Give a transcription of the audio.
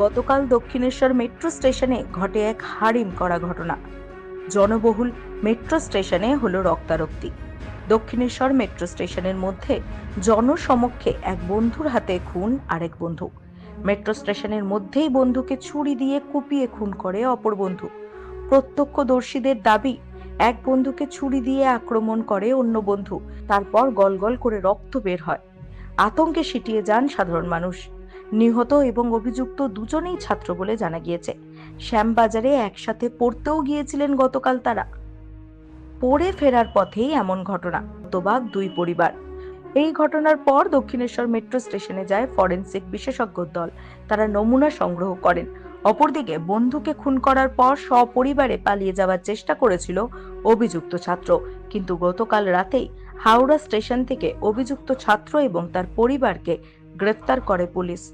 গতকাল দক্ষিণেশ্বর মেট্রো স্টেশনে ঘটে এক হারিম করা ঘটনা। জনবহুল মেট্রো স্টেশনে হলো রক্তারক্তি। দক্ষিণেশ্বর মেট্রো স্টেশনের মধ্যে জনসমক্ষে এক বন্ধুর হাতে খুন আরেক বন্ধু। মেট্রো স্টেশনের মধ্যেই বন্ধুকে ছুরি দিয়ে কুপিয়ে খুন করে অপর বন্ধু। প্রত্যক্ষদর্শীদের দাবি, এক বন্ধুকে ছুরি দিয়ে আক্রমণ করে অন্য বন্ধু, তারপর গলগল করে রক্ত বের হয়। আতঙ্কে সিটিয়ে যান সাধারণ মানুষ। নিহত এবং অভিযুক্ত দুজনেই ছাত্র বলে জানা গিয়েছে। শ্যামবাজারে একসাথে পড়তেও গিয়েছিলেন গতকাল তারা। পড়ে ফেরার পথেই এমন ঘটনা হতবাক দুই পরিবার। এই ঘটনার পর দক্ষিণেশ্বর মেট্রো স্টেশনে যায় ফরেনসিক বিশেষজ্ঞ দল। তারা নমুনা সংগ্রহ করেন। অপরদিকে বন্ধুকে খুন করার পর সপরিবারে পালিয়ে যাওয়ার চেষ্টা করেছিল অভিযুক্ত ছাত্র। কিন্তু গতকাল রাতেই হাওড়া স্টেশন থেকে অভিযুক্ত ছাত্র এবং তার পরিবারকে গ্রেফতার করে পুলিশ।